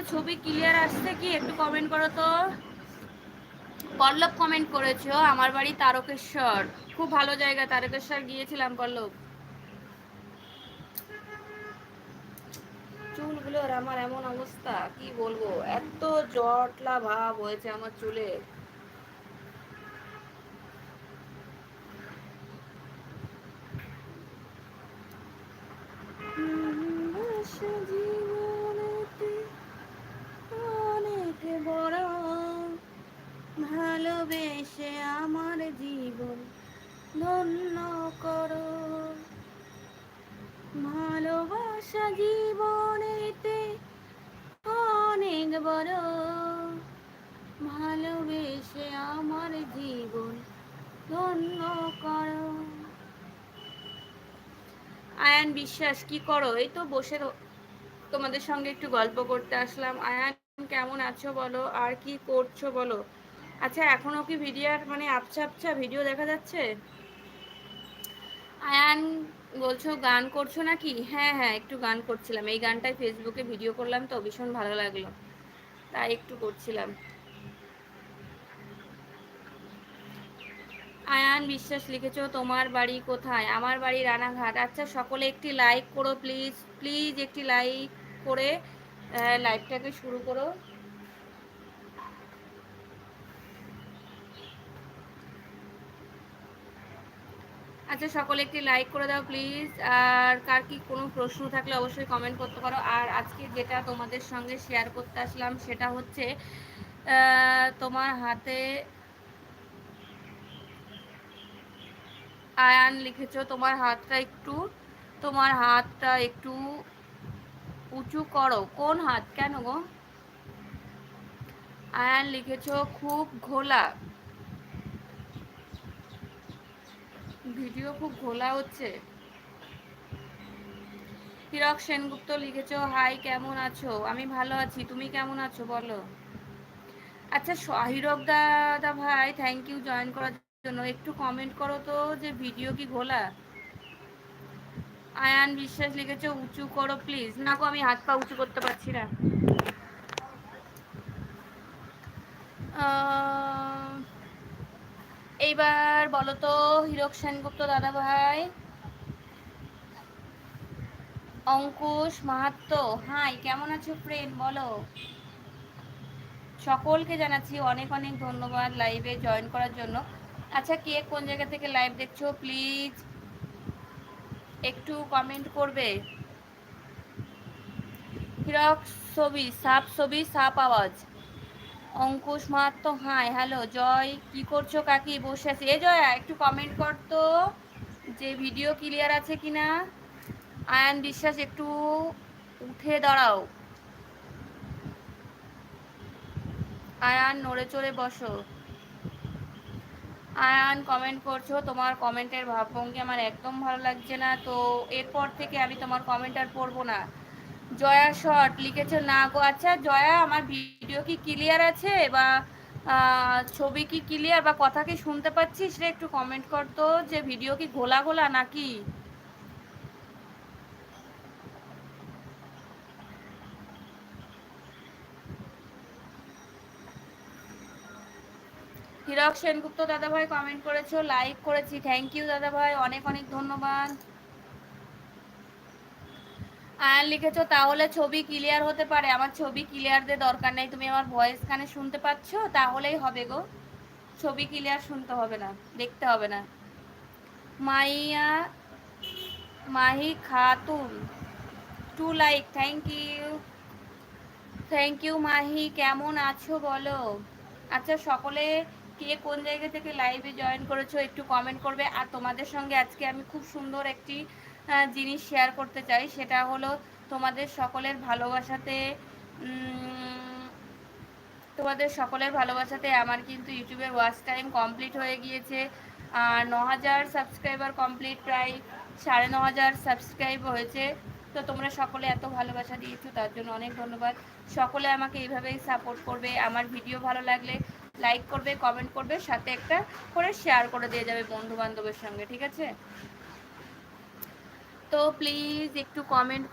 আচ্ছা ছবি ক্লিয়ার আসছে কি? একটু কমেন্ট করো তো। পল্লব কমেন্ট করেছ, আমার বাড়ি তারকেশ্বর। খুব ভালো জায়গা, তারকেশ্বর গিয়েছিলাম পল্লব। চুলগুলোর আমার এমন অবস্থা, কি বলব? এত জটলা ভাব হয়েছে আমার চুলে। জীবনেতে অনেক বড় ভালোবেসে আমার জীবন ধন্য করো। ভালোবাসা জীবনেতে অনেক বড়। ভালোবেসে আমার জীবন ধন্য করো। আয়ান, বিশ্বাস, কি করো? এই তো বসে তোমাদের সঙ্গে একটু গল্প করতে আসলাম। আয়ান, কেমন আছো বলো? আর কি করছ বলো? আচ্ছা এখনও কি ভিডিওর মানে আবছা আবছা ভিডিও দেখা যাচ্ছে? আয়ান বলছো, গান করছ নাকি? হ্যাঁ হ্যাঁ একটু গান করছিলাম। এই গানটাই ফেসবুকে ভিডিও করলাম তো, ভীষণ ভালো লাগল। তাই একটু করছিলাম। আয়ান, বিশ্বাস লিখেছো, তোমার বাড়ি কোথায়? আমার বাড়ি রানাঘাট। আচ্ছা সকলে একটি লাইক করো প্লিজ প্লিজ একটি লাইক করে লাইভটাকে শুরু করো। আচ্ছা সকলে একটি লাইক করে দাও প্লিজ আর কার কি কোনো প্রশ্ন থাকলে অবশ্যই কমেন্ট করতে পারো। আর আজকে যেটা তোমাদের সঙ্গে শেয়ার করতে আসলাম সেটা হচ্ছে তোমার হাতে আয়ান লিখেছো, তোমার হাতটা একটু, তোমার হাতটা একটু উঁচু করো। কোন হাত? কেন গো? আয়ান লিখেছো, খুব ঘোলা। ভিডিও খুব ঘোলা হচ্ছে। হিরক সেনগুপ্ত লিখেছো হাই কেমন আছো? আমি ভালো আছি। তুমি কেমন আছো বলো? আচ্ছা হিরক দাদা ভাই থ্যাংক ইউ জয়েন করার জন্য। একটু কমেন্ট করো তো যে ভিডিও কি ঘোলা? আয়ান বিশ্বাস লিখেছো উঁচু করো প্লিজ না গো আমি হাত পা উঁচু করতে পারছি না। আহ, এইবার বলো তো, হিরক সেনগুপ্ত দাদা ভাই অঙ্কুশ মাহাত্ম হাই, কেমন আছো ফ্রেন্ড বলো। সকলকে জানাচ্ছি অনেক অনেক ধন্যবাদ লাইভে জয়েন করার জন্য। আচ্ছা কে কোন জায়গা থেকে লাইভ দেখছ? প্লিজ একটু কমেন্ট করবে। হিরক ছবি, সাপ ছবি, সাপ আওয়াজ। অঙ্কুশ মাহাত্ম, হাই, হ্যালো, জয়, কি করছ কাকি? বসে আছি। এ জয়া, একটু কমেন্ট কর তো, যে ভিডিও ক্লিয়ার আছে কিনা? আয়ান বিশ্বাস, একটু উঠে দাঁড়াও। আয়ান, নড়ে চড়ে বসো। আয়ান কমেন্ট করছ, তোমার কমেন্টের ভাবভঙ্গি আমার একদম ভালো লাগছে না, তো এরপর থেকে আমি তোমার কমেন্ট আর পড়ব না। জয়া শর্ট লিখেছো, না গো আচ্ছা জয়া, আমার ভিডিও কি ক্লিয়ার আছে? বা ছবি কি ক্লিয়ার বা, কথা কি শুনতে পাচ্ছিস রে? একটু কমেন্ট কর তো, যে ভিডিও কি ঘোলা ঘোলা নাকি? হিরক সেনগুপ্ত দাদা ভাই কমেন্ট করেছ লাইক করেছি থ্যাংক ইউ দাদা ভাই অনেক অনেক ধন্যবাদ। আয়ান লিখেছো, তাহলে ছবি ক্লিয়ার হতে পারে। আমার ছবি ক্লিয়ার দিয়ে দরকার নেই। তুমি আমার ভয়েস কানে শুনতে পাচ্ছো, তাহলেই হবে গো। ছবি ক্লিয়ার শুনতে হবে না, দেখতে হবে না। মাইয়া, Mahi Khatun, two like thank you thank you Mahi, কেমন আছো বলো? আচ্ছা সকলে কে কোন জায়গা থেকে লাইভে জয়েন করেছ, একটু কমেন্ট করবে। আর তোমাদের সঙ্গে আজকে আমি খুব সুন্দর একটি জিনিস শেয়ার করতে চাই, সেটা হলো তোমাদের সকলের ভালোবাসাতে তোমাদের সকলের ভালোবাসাতে আমার কিন্তু ইউটিউবের ওয়াচ টাইম কমপ্লিট হয়ে গিয়েছে। আর ন হাজার সাবস্ক্রাইবার কমপ্লিট প্রায় সাড়ে ন হাজার সাবস্ক্রাইব হয়েছে। তো তোমরা সকলে এত ভালোবাসা দিয়েছ, তার জন্য অনেক ধন্যবাদ। সকলে আমাকে এইভাবেই সাপোর্ট করবে, আমার ভিডিও ভালো লাগলে লাইক করবে কমেন্ট করবে, সাথে একটা করে শেয়ার করে দিয়ে যাবে বন্ধু বান্ধবের সঙ্গে, ঠিক আছে? তো প্লিজ একটু কমেন্ট